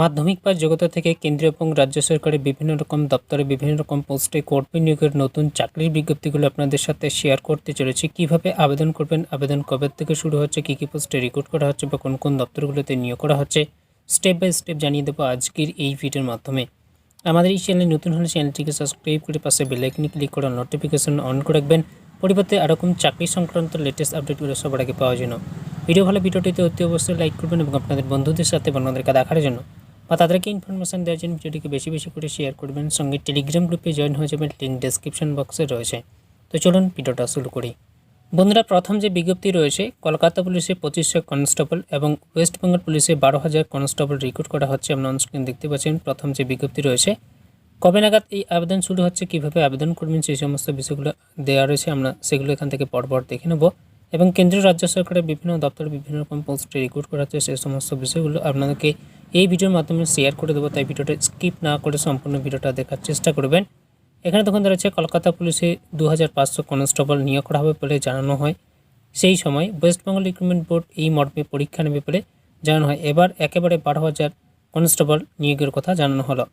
মাধ্যমিক পাস যোগ্যতা থেকে কেন্দ্রীয় এবং রাজ্য সরকারের বিভিন্ন রকম দপ্তরে বিভিন্ন রকম পোস্টে কর্মী নিয়োগের নতুন চাকরির বিজ্ঞপ্তিগুলো আপনাদের সাথে শেয়ার করতে চলেছি। কীভাবে আবেদন করবেন? আবেদন কবে থেকে শুরু হচ্ছে? কী কী পোস্টে রিক্রুট করা হচ্ছে বা কোন কোন দপ্তরগুলোতে নিয়োগ করা হচ্ছে? স্টেপ বাই স্টেপ জানিয়ে দেবো আজকের এই ভিডিওর মাধ্যমে। আমাদের এই চ্যানেলে নতুন হলে চ্যানেলটিকে সাবস্ক্রাইব করে পাশে বেলাইকনে ক্লিক করে নোটিফিকেশন অন করে রাখবেন। পরিবর্তে এরকম চাকরি সংক্রান্ত লেটেস্ট আপডেটগুলো সবার আগে পাওয়ার জন্য। ভিডিও ভালো, ভিডিওটিতে অতি অবশ্যই লাইক করবেন এবং আপনাদের বন্ধুদের সাথে বা অন্যদেরকে দেখার জন্য। বা তাদেরকে ইনফরমেশন দেওয়ার জন্য ভিডিওটিকে বেশি বেশি করে শেয়ার করবেন। সঙ্গে টেলিগ্রাম গ্রুপে জয়েন হয়ে যাবেন। লিঙ্ক ডেসক্রিপশন বক্সে রয়েছে। তো চলুন ভিডিওটা শুরু করি। বন্ধুরা, প্রথম যে বিজ্ঞপ্তি রয়েছে, কলকাতা পুলিশে পঁচিশশো কনস্টেবল এবং ওয়েস্ট বেঙ্গল পুলিশে বারো হাজার কনস্টেবল রিক্রুট করা হচ্ছে আপনার অনস্ক্রিন দেখতে পাচ্ছেন। প্রথম যে বিজ্ঞপ্তি রয়েছে, কবে নাগাদ এই আবেদন শুরু হচ্ছে, কীভাবে আবেদন করবেন, সেই সমস্ত বিষয়গুলো দেওয়া রয়েছে। আমরা সেগুলো এখান থেকে পরপর দেখে নেব। এবং কেন্দ্রীয় রাজ্য সরকারের বিভিন্ন দপ্তরে বিভিন্ন রকম পোস্টে রিক্রুট করা হচ্ছে, সেই সমস্ত বিষয়গুলো আপনাদেরকে এই ভিডিওর মাধ্যমে শেয়ার করে দেবো, তাই ভিডিওটা স্কিপ না করে সম্পূর্ণ ভিডিওটা দেখার চেষ্টা করবেন। এখানে তখন রয়েছে কলকাতা পুলিশে দু হাজার পাঁচশো কনস্টেবল নিয়োগ করা হবে বলে জানানো হয়। সেই সময় ওয়েস্ট বেঙ্গল রিক্রুটমেন্ট বোর্ড এই মর্মে পরীক্ষা নেবে বলে জানানো হয়। এবার একেবারে বারো হাজার কনস্টেবল নিয়োগের কথা জানানো হলো।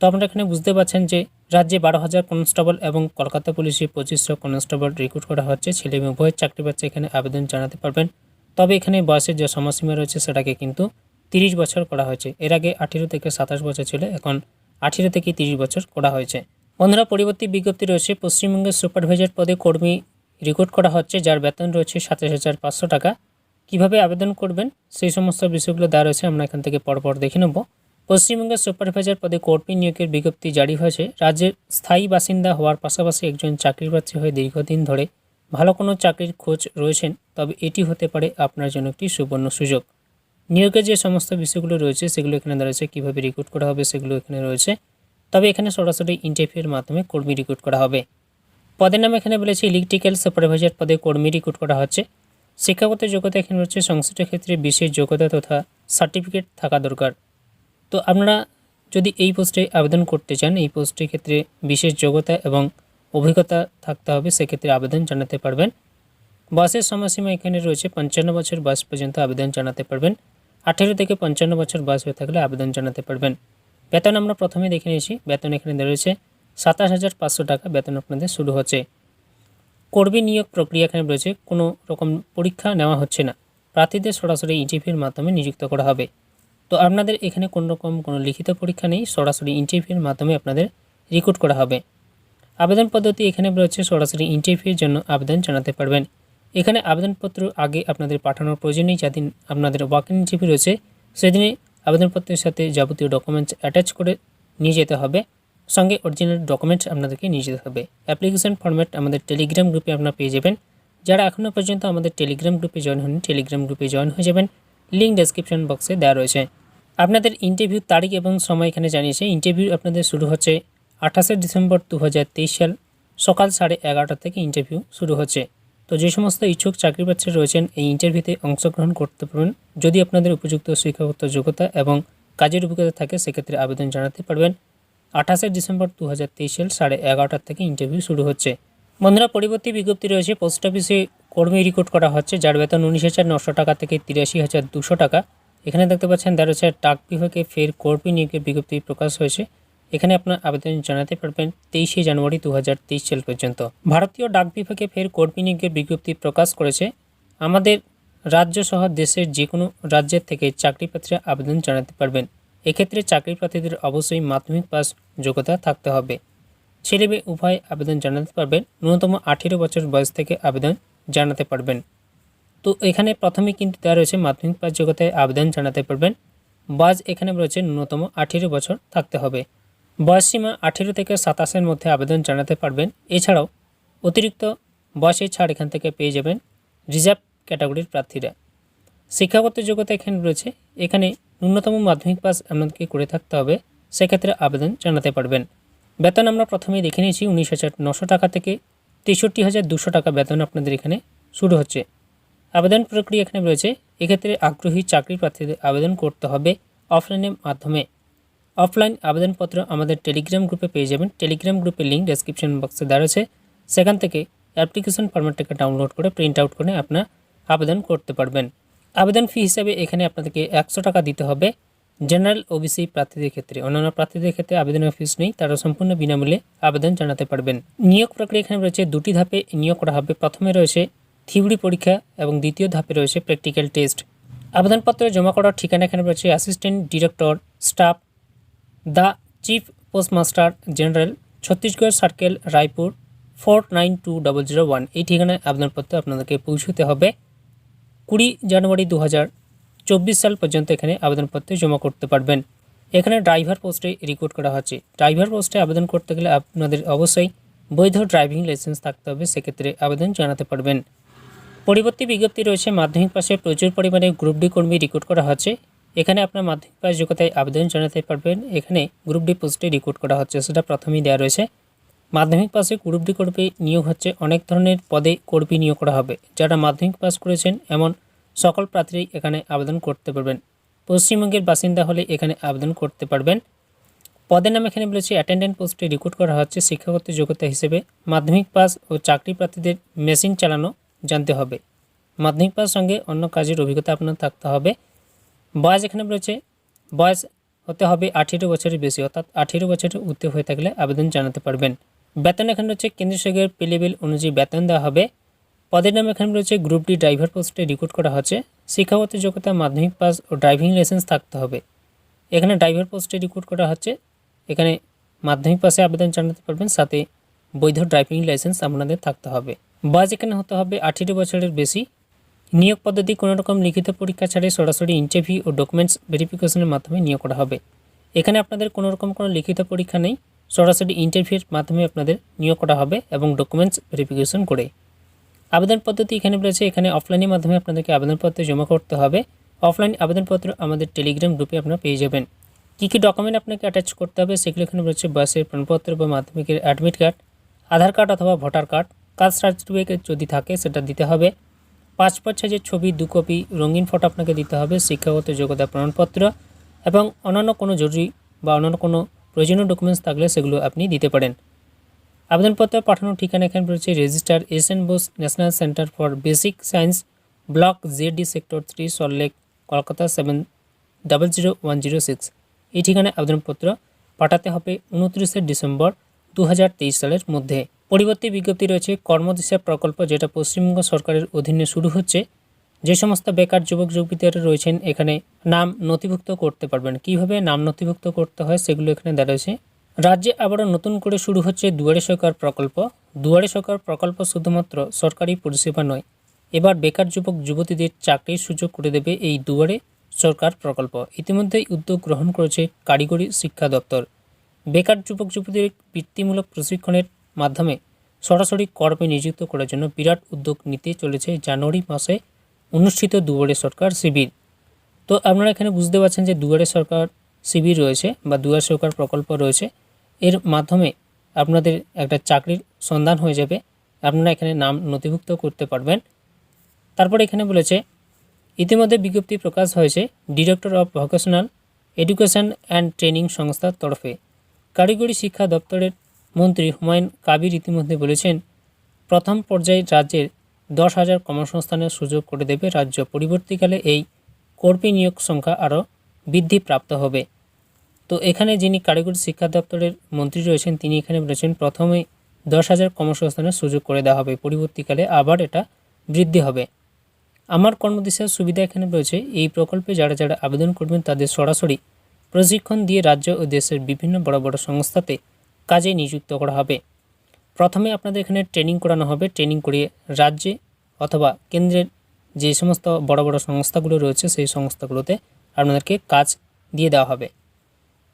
তো আপনারা এখানে বুঝতে পারছেন যে রাজ্যে বারো হাজার কনস্টেবল এবং কলকাতা পুলিশে পঁচিশশো কনস্টেবল রিক্রুট করা হচ্ছে। ছেলে মেয়ে উভয়ের চাকরি পাচ্ছে এখানে আবেদন জানাতে পারবেন। তবে এখানে বয়সের যে সময়সীমা রয়েছে, সেটাকে কিন্তু তিরিশ বছর করা হয়েছে। এর আগে আঠেরো থেকে সাতাশ বছর ছিল, এখন আঠেরো থেকে তিরিশ বছর করা হয়েছে। বন্ধুরা, পরবর্তী বিজ্ঞপ্তি রয়েছে, পশ্চিমবঙ্গের সুপারভাইজার পদে কর্মী রিক্রুট করা হচ্ছে, যার বেতন রয়েছে সাতাশ হাজার পাঁচশো টাকা। কীভাবে আবেদন করবেন? সেই সমস্ত বিষয়গুলো দেওয়া রয়েছে, আমরা এখান থেকে পরপর দেখে নেব। পশ্চিমবঙ্গের সুপারভাইজার পদে কর্মী নিয়োগের বিজ্ঞপ্তি জারি হয়েছে। রাজ্যের স্থায়ী বাসিন্দা হওয়ার পাশাপাশি একজন চাকরির প্রার্থী হয়ে দীর্ঘদিন ধরে ভালো কোনো চাকরির খোঁজ রয়েছেন, তবে এটি হতে পারে আপনার জন্য একটি সুবর্ণ সুযোগ। নিয়োগের যে সমস্ত বিষয়গুলো রয়েছে, সেগুলো এখানে রয়েছে, কীভাবে রিক্রুট করা হবে সেগুলো এখানে রয়েছে। তবে এখানে সরাসরি ইন্টারভিউয়ের মাধ্যমে কর্মী রিক্রুট করা হবে। পদের নাম এখানে বলেছে ইলেকট্রিক্যাল সুপারভাইজার পদে কর্মী রিক্রুট করা হচ্ছে। শিক্ষাগত যোগ্যতা এখানে রয়েছে, সংশ্লিষ্ট ক্ষেত্রে বিশেষ যোগ্যতা তথা সার্টিফিকেট থাকা দরকার। তো আপনারা যদি এই পোস্টে আবেদন করতে চান, এই পোস্টের ক্ষেত্রে বিশেষ যোগ্যতা এবং অভিজ্ঞতা থাকতে হবে, সেক্ষেত্রে আবেদন জানাতে পারবেন। বয়সের সময়সীমা এখানে রয়েছে, পঞ্চান্ন বছর বয়স পর্যন্ত আবেদন জানাতে পারবেন। আঠেরো থেকে পঞ্চান্ন বছর বয়স হয়ে থাকলে আবেদন জানাতে পারবেন। বেতন আমরা প্রথমে দেখে নিয়েছি। বেতন এখানে রয়েছে সাতাশ হাজার পাঁচশো টাকা বেতন আপনাদের শুরু হচ্ছে। কর্মী নিয়োগ প্রক্রিয়া এখানে রয়েছে। কোনো রকম পরীক্ষা নেওয়া হচ্ছে না। প্রার্থীদের সরাসরি ইন্টারভিউর মাধ্যমে নিযুক্ত করা হবে। তো আপনাদের এখানে কোনো রকম কোনো লিখিত পরীক্ষা নেই। সরাসরি ইন্টারভিউর মাধ্যমে আপনাদের রিক্রুট করা হবে। আবেদন পদ্ধতি এখানে রয়েছে। সরাসরি ইন্টারভিউর জন্য আবেদন জানাতে পারবেন। এখানে আবেদনপত্র আগে আপনাদের পাঠানোর প্রয়োজন নেই যেদিন আপনাদের ওয়াকিং ইন্টারভিউ রয়েছে সেদিনে আবেদনপত্রের সাথে যাবতীয় ডকুমেন্টস অ্যাটাচ করে নিয়ে যেতে হবে। সঙ্গে অরিজিনাল ডকুমেন্টস আপনাদেরকে নিয়ে যেতে হবে। অ্যাপ্লিকেশন ফরম্যাট আমাদের টেলিগ্রাম গ্রুপে আপনারা পেয়ে যাবেন। যারা এখনও পর্যন্ত আমাদের টেলিগ্রাম গ্রুপে জয়েন হন টেলিগ্রাম গ্রুপে জয়েন হয়ে যাবেন। লিঙ্ক ডেসক্রিপশন বক্সে দেওয়া রয়েছে। আপনাদের ইন্টারভিউ তারিখ এবং সময় এখানে জানিয়েছে। ইন্টারভিউ আপনাদের শুরু হচ্ছে আঠাশে ডিসেম্বর দু হাজার তেইশ সাল সকাল সাড়ে এগারোটা থেকে ইন্টারভিউ শুরু হচ্ছে। তো যে সমস্ত ইচ্ছুক চাকরি প্রার্থী রয়েছেন, এই ইন্টারভিউতে অংশগ্রহণ করতে পারবেন। যদি আপনাদের উপযুক্ত শিক্ষাগত যোগ্যতা এবং কাজের অভিজ্ঞতা থাকে, সেক্ষেত্রে আবেদন জানাতে পারবেন। আঠাশে ডিসেম্বর দু হাজার সাল সাড়ে এগারোটার থেকে ইন্টারভিউ শুরু হচ্ছে। বন্ধুরা, পরবর্তী বিজ্ঞপ্তি রয়েছে পোস্ট অফিসে কর্মী রিক্রুট করা হচ্ছে, যার বেতন উনিশ হাজার নশো টাকা থেকে তিরাশি হাজার দুশো টাকা। এখানে দেখতে পাচ্ছেন দেড় হাজার ডাক বিভাগে ফের কর্মী নিয়োগের বিজ্ঞপ্তি প্রকাশ হয়েছে। এখানে আপনার আবেদন জানাতে পারবেন তেইশে জানুয়ারি দু হাজার তেইশ সাল পর্যন্ত। ভারতীয় ডাক বিভাগে ফের কর্মী নিয়োগের বিজ্ঞপ্তি প্রকাশ করেছে। আমাদের রাজ্য সহ দেশের যে কোনো রাজ্যের থেকে চাকরি প্রার্থীরা আবেদন জানাতে পারবেন। এক্ষেত্রে চাকরি প্রার্থীদের অবশ্যই মাধ্যমিক পাস যোগ্যতা থাকতে হবে। ছেলে মেয়ে উভয় আবেদন জানাতে পারবেন। ন্যূনতম আঠেরো বছর বয়স থেকে আবেদন জানাতে পারবেন। তো এখানে প্রথমে কিন্তু দেওয়া রয়েছে মাধ্যমিক পাস যোগ্যতায় আবেদন জানাতে পারবেন। বয়স এখানে রয়েছে ন্যূনতম আঠেরো বছর থাকতে হবে। বয়সসীমা আঠেরো থেকে সাতাশের মধ্যে আবেদন জানাতে পারবেন। এছাড়াও অতিরিক্ত বয়সের ছাড় এখান থেকে পেয়ে যাবেন রিজার্ভ ক্যাটাগরির প্রার্থীরা। শিক্ষাগত যোগ্যতা এখানে রয়েছে। এখানে ন্যূনতম মাধ্যমিক পাস আপনাদেরকে করে থাকতে হবে, সেক্ষেত্রে আবেদন জানাতে পারবেন। বেতন আমরা প্রথমেই দেখে নিয়েছি, উনিশ হাজার নশো টাকা থেকে তেষট্টি হাজার দুশো টাকা বেতন আপনাদের এখানে শুরু হচ্ছে। আবেদন প্রক্রিয়া এখানে রয়েছে। এক্ষেত্রে আগ্রহী চাকরি প্রার্থীদের আবেদন করতে হবে অফলাইনের মাধ্যমে। অফলাইন আবেদনপত্র আমাদের টেলিগ্রাম গ্রুপে পেয়ে যাবেন। টেলিগ্রাম গ্রুপের লিঙ্ক ডেসক্রিপশন বক্সে দেওয়া রয়েছে। সেখান থেকে অ্যাপ্লিকেশন ফরম্যাটটাকে ডাউনলোড করে প্রিন্ট আউট করে আপনার আবেদন করতে পারবেন। আবেদন ফি হিসাবে এখানে আপনাদেরকে একশো টাকা দিতে হবে। জেনারেল ওবিসি প্রার্থীদের ক্ষেত্রে। অন্যান্য প্রার্থীদের ক্ষেত্রে আবেদনের ফিস নেই, তারা সম্পূর্ণ বিনামূল্যে আবেদন জানাতে পারবেন। নিয়োগ প্রক্রিয়া এখানে রয়েছে দুটি ধাপে নিয়োগ করা হবে। প্রথমে রয়েছে থিওরি পরীক্ষা এবং দ্বিতীয় ধাপে রয়েছে প্র্যাকটিক্যাল টেস্ট আবেদনপত্র জমা করার ঠিকানা এখানে রয়েছে। Assistant director staff the chief postmaster general Chhattisgarh circle, Raipur, four nine two double zero one. এই ঠিকানায় আবেদনপত্র আপনাদেরকে পৌঁছতে হবে। কুড়ি জানুয়ারি দু চব্বিশ সাল পর্যন্ত এখানে আবেদনপত্র জমা করতে পারবেন। এখানে ড্রাইভার পোস্টে রিক্রুট করা হচ্ছে। ড্রাইভার পোস্টে আবেদন করতে গেলে আপনাদের অবশ্যই বৈধ ড্রাইভিং লাইসেন্স থাকতে হবে। সেক্ষেত্রে আবেদন জানাতে পারবেন। পরবর্তী বিজ্ঞপ্তি রয়েছে। মাধ্যমিক পাশে প্রচুর পরিমাণে গ্রুপ ডি কর্মী রিক্রুট করা হচ্ছে। এখানে আপনার মাধ্যমিক পাস যোগ্যতায় আবেদন জানাতে পারবেন। এখানে গ্রুপ ডি পোস্টে রিক্রুট করা হচ্ছে, সেটা প্রথমেই দেওয়া রয়েছে। মাধ্যমিক পাশে গ্রুপ ডি কর্মী নিয়োগ হচ্ছে অনেক ধরনের পদে কর্মী নিয়োগ করা হবে। যারা মাধ্যমিক পাস করেছেন, এমন সকল প্রার্থী এখানে আবেদন করতে পারবেন। পশ্চিমবঙ্গের বাসিন্দা হলে এখানে আবেদন করতে পারবেন। পদের নাম এখানে বলেছে অ্যাটেন্ডেন্ট পোস্টে রিক্রুট করা হচ্ছে শিক্ষাগত যোগ্যতা হিসেবে। মাধ্যমিক পাস ও চাকরি প্রার্থীদের মেশিন চালানো জানতে হবে। মাধ্যমিক পাস সঙ্গে অন্য কাজের অভিজ্ঞতা আপনার থাকতে হবে। বয়স এখানে রয়েছে। বয়স হতে হবে আঠেরো বছরের বেশি, অর্থাৎ আঠেরো বছরের উর্ধ্বে হয়ে থাকলে আবেদন জানাতে পারবেন। বেতন এখানে রয়েছে, কেন্দ্রীয় সরকারের পে অনুযায়ী বেতন দেওয়া হবে। পদের নাম এখানে রয়েছে গ্রুপ ডি ড্রাইভার পোস্টে রিক্রুট করা হচ্ছে। শিক্ষাগত যোগ্যতা, মাধ্যমিক পাস ও ড্রাইভিং লাইসেন্স থাকতে হবে। এখানে ড্রাইভার পোস্টে রিক্রুট করা হচ্ছে। এখানে মাধ্যমিক পাশে আবেদন জানাতে পারবেন, সাথে বৈধ ড্রাইভিং লাইসেন্স আপনাদের থাকতে হবে। বয়স এখানে হতে হবে আঠেরো বছরের বেশি নিয়োগ পদ্ধতি কোনো রকম লিখিত পরীক্ষা ছাড়াই সরাসরি ইন্টারভিউ ও ডকুমেন্টস ভেরিফিকেশনের মাধ্যমে নিয়োগ করা হবে। এখানে আপনাদের কোনো রকম কোনো লিখিত পরীক্ষা নেই। সরাসরি ইন্টারভিউর মাধ্যমে আপনাদের নিয়োগ করা হবে এবং ডকুমেন্টস ভেরিফিকেশন করে। আবেদন পদ্ধতি এখানে রয়েছে। এখানে অফলাইনের মাধ্যমে আপনাদেরকে আবেদনপত্র জমা করতে হবে। অফলাইন আবেদনপত্র আমাদের টেলিগ্রাম গ্রুপে আপনারা পেয়ে যাবেন। কী কী ডকুমেন্ট আপনাকে অ্যাটাচ করতে হবে সেগুলো এখানে রয়েছে। বাসের প্রমাণপত্র বা মাধ্যমিকের অ্যাডমিট কার্ড আধার কার্ড অথবা ভোটার কার্ড কাস্ট সার্টিফিকেট যদি থাকে সেটা দিতে হবে। পাসপোর্ট সাইজের ছবি, দু কপি রঙিন ফটো আপনাকে দিতে হবে, শিক্ষাগত যোগ্যতা প্রমাণপত্র এবং অন্যান্য কোনো জরুরি বা অন্যান্য কোনো প্রয়োজনীয় ডকুমেন্টস থাকলে সেগুলো আপনি দিতে পারেন। আবেদনপত্র পাঠানোর ঠিকানা এখানে রয়েছে registrar S N Bose national centre for basic science block JD sector three Salt Lake Kolkata seven double zero one zero six এই ঠিকানায় আবেদনপত্র পাঠাতে হবে, উনত্রিশে ডিসেম্বর দু হাজার তেইশ সালের মধ্যে। পরিবর্তী বিজ্ঞপ্তি রয়েছে, কর্মদিশা প্রকল্প যেটা পশ্চিমবঙ্গ সরকারের অধীনে শুরু হচ্ছে, যে সমস্ত বেকার যুবক যুবতীরা রয়েছেন এখানে, নাম নথিভুক্ত করতে পারবেন। কীভাবে নাম নথিভুক্ত করতে হয় সেগুলো এখানে দেওয়া রয়েছে। রাজ্যে আবারও নতুন করে শুরু হচ্ছে দুয়ারে সরকার প্রকল্প। দুয়ারে সরকার প্রকল্প শুধুমাত্র সরকারি পরিষেবা নয়, এবার বেকার যুবক যুবতীদের চাকরির সুযোগ করে দেবে এই দুয়ারে সরকার প্রকল্প। ইতিমধ্যেই উদ্যোগ গ্রহণ করেছে কারিগরি শিক্ষা দপ্তর। বেকার যুবক যুবতীদের বৃত্তিমূলক প্রশিক্ষণের মাধ্যমে সরাসরি কর্মে নিযুক্ত করার জন্য বিরাট উদ্যোগ নিতে চলেছে জানুয়ারি মাসে অনুষ্ঠিত দুয়ারে সরকার শিবির। তো আপনারা এখানে বুঝতে পারছেন যে দুয়ারে সরকার শিবির রয়েছে বা দুয়ারে সরকার প্রকল্প রয়েছে। এর মাধ্যমে আপনাদের একটা চাকরির সন্ধান হয়ে যাবে। আপনারা এখানে নাম নথিভুক্ত করতে পারবেন। তারপর এখানে বলেছে, ইতিমধ্যে বিজ্ঞপ্তি প্রকাশ হয়েছে, director of vocational education and training সংস্থার তরফে কারিগরি শিক্ষা দপ্তরের মন্ত্রী হুমায়ুন কাবির ইতিমধ্যে বলেছেন, প্রথম পর্যায়ে রাজ্যের দশ হাজার কর্মসংস্থানের সুযোগ করে দেবে রাজ্য। পরবর্তীকালে এই কর্মী নিয়োগ সংখ্যা আরও বৃদ্ধি প্রাপ্ত হবে। তো এখানে যিনি কারিগরি শিক্ষা দপ্তরের মন্ত্রী রয়েছেন, তিনি এখানে বলেছেন, প্রথমে দশ হাজার কর্মসংস্থানের সুযোগ করে দেওয়া হবে, পরবর্তীকালে আবার এটা বৃদ্ধি হবে। আমার কর্মদিশার সুবিধা এখানে রয়েছে, এই প্রকল্পে যারা যারা আবেদন করবেন তাদের সরাসরি প্রশিক্ষণ দিয়ে রাজ্য ও দেশের বিভিন্ন বড় বড় সংস্থাতে কাজে নিযুক্ত করা হবে। প্রথমে আপনাদের এখানে ট্রেনিং করানো হবে। ট্রেনিং করিয়ে রাজ্যে অথবা কেন্দ্রের যে সমস্ত বড় বড় সংস্থাগুলো রয়েছে, সেই সংস্থাগুলোতে আপনাদেরকে কাজ দিয়ে দেওয়া হবে।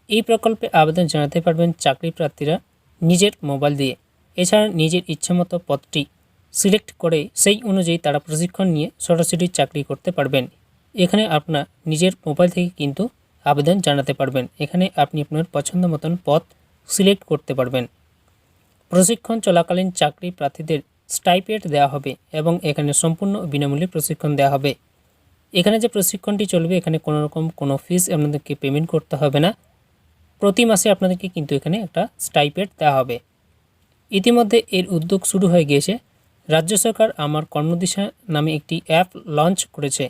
এই প্রকল্পে আবেদন জানাতে পারবেন চাকরি প্রার্থীরা নিজের মোবাইল দিয়ে। এছাড়া নিজের ইচ্ছামতো পদটি সিলেক্ট করে সেই অনুযায়ী তারা প্রশিক্ষণ নিয়ে সরাসরি চাকরি করতে পারবেন। এখানে আপনার নিজের মোবাইল থেকে কিন্তু আবেদন জানাতে পারবেন। এখানে আপনি আপনার পছন্দ মতন পথ সিলেক্ট করতে পারবেন। প্রশিক্ষণ চলাকালীন চাকরি প্রার্থীদের স্টাইপেড দেওয়া হবে এবং এখানে সম্পূর্ণ বিনামূল্যে প্রশিক্ষণ দেওয়া হবে। এখানে যে প্রশিক্ষণটি চলবে, এখানে কোনো রকম কোনো ফিস আপনাদেরকে পেমেন্ট করতে হবে না। প্রতি মাসে আপনাদেরকে কিন্তু এখানে একটা স্টাইপেড দেওয়া হবে। ইতিমধ্যে এর উদ্যোগ শুরু হয়ে গিয়েছে। রাজ্য সরকার আমার কর্মদিশা নামে একটি অ্যাপ লঞ্চ করেছে,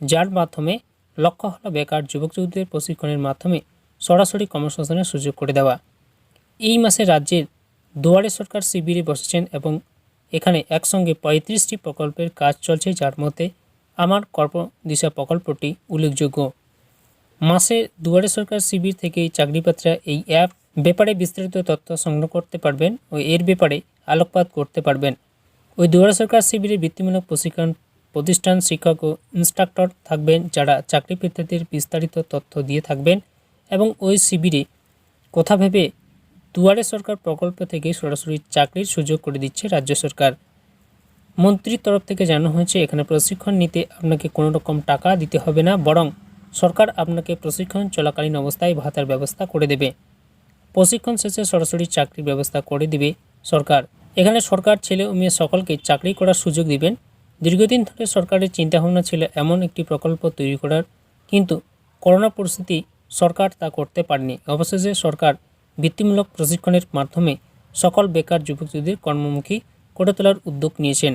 যার মাধ্যমে লক্ষ্য হলো বেকার যুবক যুবতীদের প্রশিক্ষণের মাধ্যমে সরাসরি কর্মসংস্থানের সুযোগ করে দেওয়া। এই মাসে রাজ্যের দুয়ারে সরকার শিবিরে বসেছেন এবং এখানে একসঙ্গে পঁয়ত্রিশটি প্রকল্পের কাজ চলছে, যার মধ্যে আমার কর্মদিশা প্রকল্পটি উল্লেখযোগ্য। মাসে দুয়ারে সরকার শিবির থেকে চাকরিপাত্রা এই অ্যাপ ব্যাপারে বিস্তারিত তথ্য সংগ্রহ করতে পারবেন ও এর ব্যাপারে আলোকপাত করতে পারবেন। ওই দুয়ারে সরকার শিবিরে বৃত্তিমূলক প্রশিক্ষণ প্রতিষ্ঠান শিক্ষক ও ইনস্ট্রাক্টর থাকবেন যারা চাকরি প্রার্থীদের বিস্তারিত তথ্য দিয়ে থাকবেন এবং ওই শিবিরে কথা ভেবে দুয়ারে সরকার প্রকল্প থেকে সরাসরি চাকরির সুযোগ করে দিচ্ছে রাজ্য সরকার। মন্ত্রীর তরফ থেকে জানানো হয়েছে, এখানে প্রশিক্ষণ নিতে আপনাকে কোনো রকম টাকা দিতে হবে না, বরং সরকার আপনাকে প্রশিক্ষণ চলাকালীন অবস্থায় ভাতার ব্যবস্থা করে দেবে। প্রশিক্ষণ শেষে সরাসরি চাকরির ব্যবস্থা করে দিবে সরকার। এখানে সরকার, ছেলে ও মেয়ে সকলকে চাকরি করার সুযোগ দিবেন। দীর্ঘদিন ধরে সরকারের চিন্তাভাবনা ছিল এমন একটি প্রকল্প তৈরি করার, কিন্তু করোনা পরিস্থিতি সরকার তা করতে পারেনি। অবশেষে সরকার বৃত্তিমূলক প্রশিক্ষণের মাধ্যমে সকল বেকার যুবক যুবতীদের কর্মমুখী করে তোলার উদ্যোগ নিয়েছেন।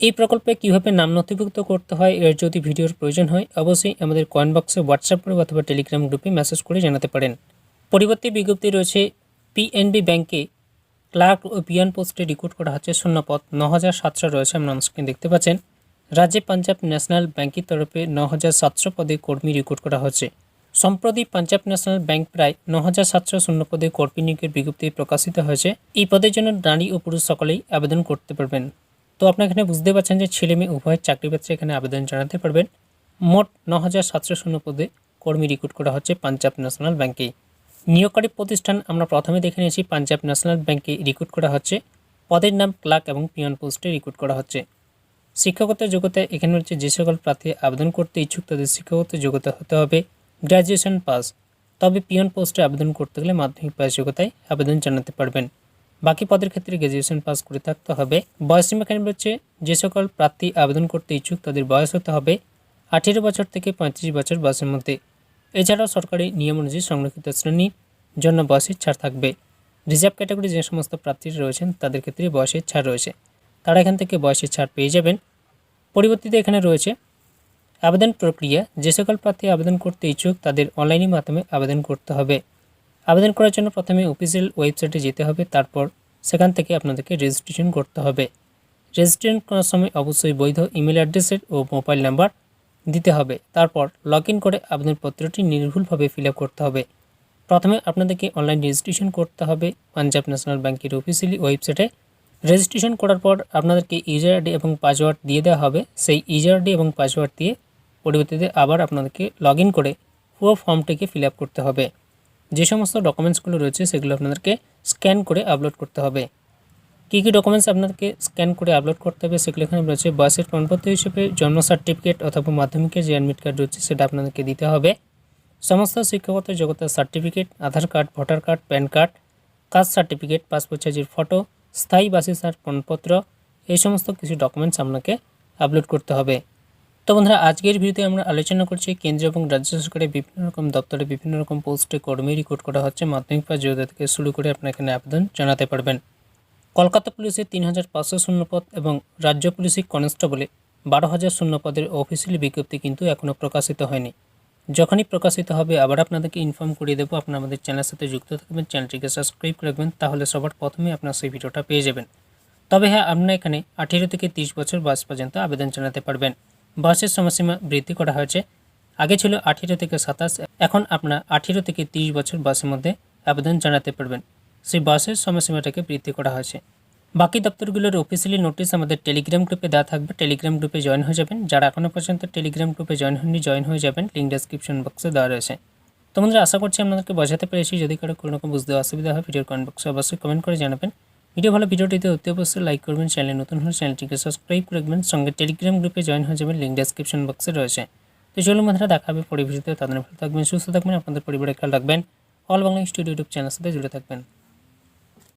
এই প্রকল্পে কীভাবে নাম নথিভুক্ত করতে হয়, এর যদি ভিডিওর প্রয়োজন হয়, অবশ্যই আমাদের কয়েন বক্সে হোয়াটসঅ্যাপ করে অথবা টেলিগ্রাম গ্রুপে মেসেজ করে জানাতে পারেন। পরিবর্তী বিজ্ঞপ্তি রয়েছে পিএনবি ব্যাংকে ক্লার্ক ও পিয়ান পোস্টে রিক্রুট করা হচ্ছে শূন্যপদ ন হাজার সাতশো রয়েছে আপনার স্ক্রিন দেখতে পাচ্ছেন। রাজ্যে পাঞ্জাব ন্যাশনাল ব্যাংকের তরফে ন হাজার সাতশো পদে কর্মী রিক্রুট করা হচ্ছে। সম্প্রতি পাঞ্জাব ন্যাশনাল ব্যাংক প্রায় ন হাজার সাতশো শূন্য পদে কর্মী নিয়োগের বিজ্ঞপ্তি প্রকাশিত হয়েছে। এই পদের জন্য নারী ও পুরুষ সকলেই আবেদন করতে পারবেন। তো আপনার এখানে বুঝতে পারছেন যে ছেলে মেয়ে উভয়ের চাকরি ক্ষেত্রে এখানে আবেদন জানাতে পারবেন। মোট ন হাজার সাতশো শূন্য পদে কর্মী রিক্রুট করা হচ্ছে পাঞ্জাব ন্যাশনাল ব্যাংকে নিয়োগকারী প্রতিষ্ঠান আমরা প্রথমে দেখে নিয়েছি, পাঞ্জাব ন্যাশনাল ব্যাংকে রিক্রুট করা হচ্ছে। পদের নাম ক্লার্ক এবং পিয়ন পোস্টে রিক্রুট করা হচ্ছে। শিক্ষকতার যোগ্যতা এখানে হচ্ছে যে সকল প্রার্থী আবেদন করতে ইচ্ছুক তাদের শিক্ষকতার যোগ্যতা হতে হবে। Graduation pass. তবে পিয়ন পোস্টে আবেদন করতে গেলে মাধ্যমিক পাস যোগ্যতায় আবেদন জানাতে পারবেন। বাকি পদের ক্ষেত্রে গ্র্যাজুয়েশন পাস করে থাকতে হবে। বয়সসীমা এখানে হচ্ছে যে সকল প্রার্থী আবেদন করতে ইচ্ছুক তাদের বয়স হতে হবে। আঠেরো বছর থেকে পঁয়ত্রিশ বছর বয়সের মধ্যে। এছাড়াও সরকারি নিয়ম অনুযায়ী সংরক্ষিত শ্রেণির জন্য বয়সের ছাড় থাকবে। রিজার্ভ ক্যাটাগরি যে সমস্ত প্রার্থীরা রয়েছেন, তাদের ক্ষেত্রে বয়সের ছাড় রয়েছে। তারা এখান থেকে বয়সের ছাড় পেয়ে যাবেন। পরিবর্তিত এখানে রয়েছে, আবেদন প্রক্রিয়া। যে সকল প্রার্থী আবেদন করতে ইচ্ছুক, তাদের অনলাইনের মাধ্যমে আবেদন করতে হবে। আবেদন করার জন্য প্রথমে অফিসিয়াল ওয়েবসাইটে যেতে হবে, তারপর সেখান থেকে আপনাদেরকে রেজিস্ট্রেশন করতে হবে। রেজিস্ট্রেশন করার সময় অবশ্যই বৈধ ইমেল অ্যাড্রেসের ও মোবাইল নাম্বার দিতে হবে। তারপর লগ ইন করে আবেদনপত্রটি নির্ভুলভাবে ফিল করতে হবে। প্রথমে আপনাদেরকে অনলাইন রেজিস্ট্রেশন করতে হবে। পাঞ্জাব ন্যাশনাল ব্যাংকের অফিসিয়ালি ওয়েবসাইটে রেজিস্ট্রেশন করার পর আপনাদেরকে ইউজার আইডি এবং পাসওয়ার্ড দিয়ে দেওয়া হবে। সেই ইউজার আইডি এবং পাসওয়ার্ড দিয়ে পরিবর্তিতে আবার আপনাদেরকে লগ করে পুরো ফর্মটিকে ফিল করতে হবে। যে সমস্ত ডকুমেন্টসগুলো রয়েছে সেগুলো আপনাদেরকে স্ক্যান করে আপলোড করতে হবে। কী কী ডকুমেন্টস আপনাদেরকে স্ক্যান করে আপলোড করতে হবে সেগুলো এখানে রয়েছে বয়সের প্রমাণপত্র হিসেবে, জন্ম সার্টিফিকেট অথবা মাধ্যমিকের যে অ্যাডমিট কার্ড রয়েছে সেটা আপনাদেরকে দিতে হবে। সমস্ত শিক্ষাগত যোগ্যতার certificate Aadhaar card voter card PAN card caste certificate passport সাইজের ফটো স্থায়ী বাসিসার প্রমাণপত্র, এই সমস্ত কিছু ডকুমেন্টস আপনাকে আপলোড করতে হবে। তো বন্ধুরা, আজকের ভিডিওতে আমরা আলোচনা করছি কেন্দ্র এবং রাজ্য সরকারের বিভিন্ন রকম দপ্তরে বিভিন্ন রকম পোস্টে কর্মী রিক্রুট করা হচ্ছে। মাধ্যমিক পাস যোগ্যতা থেকে শুরু করে এখানে আবেদন জানাতে পারবেন। কলকাতা পুলিশের তিন হাজার পাঁচশো শূন্যপদ এবং রাজ্য পুলিশের কনস্টেবলে বারো হাজার শূন্যপদের অফিসিয়ালি বিজ্ঞপ্তি কিন্তু এখনও প্রকাশিত হয়নি। যখনই প্রকাশিত হবে, আবার আপনাদেরকে ইনফর্ম করিয়ে দেবো। আপনারা আমাদের চ্যানেলের সাথে যুক্ত থাকবেন, চ্যানেলটিকে সাবস্ক্রাইব করে রাখবেন, তাহলে সবার প্রথমে আপনার সেই ভিডিওটা পেয়ে যাবেন। তবে হ্যাঁ আপনারা এখানে আঠেরো থেকে তিরিশ বছর বয়স পর্যন্ত আবেদন জানাতে পারবেন। বয়সের সময়সীমা বৃদ্ধি করা হয়েছে। আগে ছিল আঠেরো থেকে সাতাশ, এখন আপনারা আঠেরো থেকে তিরিশ বছর বয়সের মধ্যে আবেদন জানাতে পারবেন। সেই বয়সের সময়সীমাটাকে বৃদ্ধি করা হয়েছে। বাকি দপ্তরগুলোর অফিসিয়ালি নোটিশ আমাদের টেলিগ্রাম গ্রুপে দেওয়া থাকবে। টেলিগ্রাম গ্রুপে জয়েন হয়ে যাবেন। যারা এখনও পর্যন্ত টেলিগ্রাম গ্রুপে জয়েন হননি জয়েন হয়ে যাবেন। লিঙ্ক ডেসক্রিপশন বক্সে দেওয়া রয়েছে। তো বন্ধুরা, আশা করছি আপনাদেরকে বোঝাতে পেরেছি। যদি কারও কোনো রকম বুঝতে অসুবিধা হয়, ভিডিওর কমেন্ট বক্সে অবশ্যই কমেন্ট করে জানাবেন। ভিডিও ভালো, ভিডিওটিতে অতি অবশ্যই লাইক করবেন। চ্যানেল নতুন হলে চ্যানেলটিকে সাবস্ক্রাইব করে রাখবেন। সঙ্গে টেলিগ্রাম গ্রুপে জয়েন হয়ে যাবেন। লিঙ্ক ডেসক্রিপশন বক্সে রয়েছে। তো চলুন বন্ধুরা, দেখা হবে পরিবেশিত তাদের ভালো থাকবেন, সুস্থ থাকবেন, আপনাদের পরিবারের খেয়াল রাখবেন। অল বাংলা স্টুডিও ইউটিউব চ্যানেলের সাথে জুড়ে থাকবেন।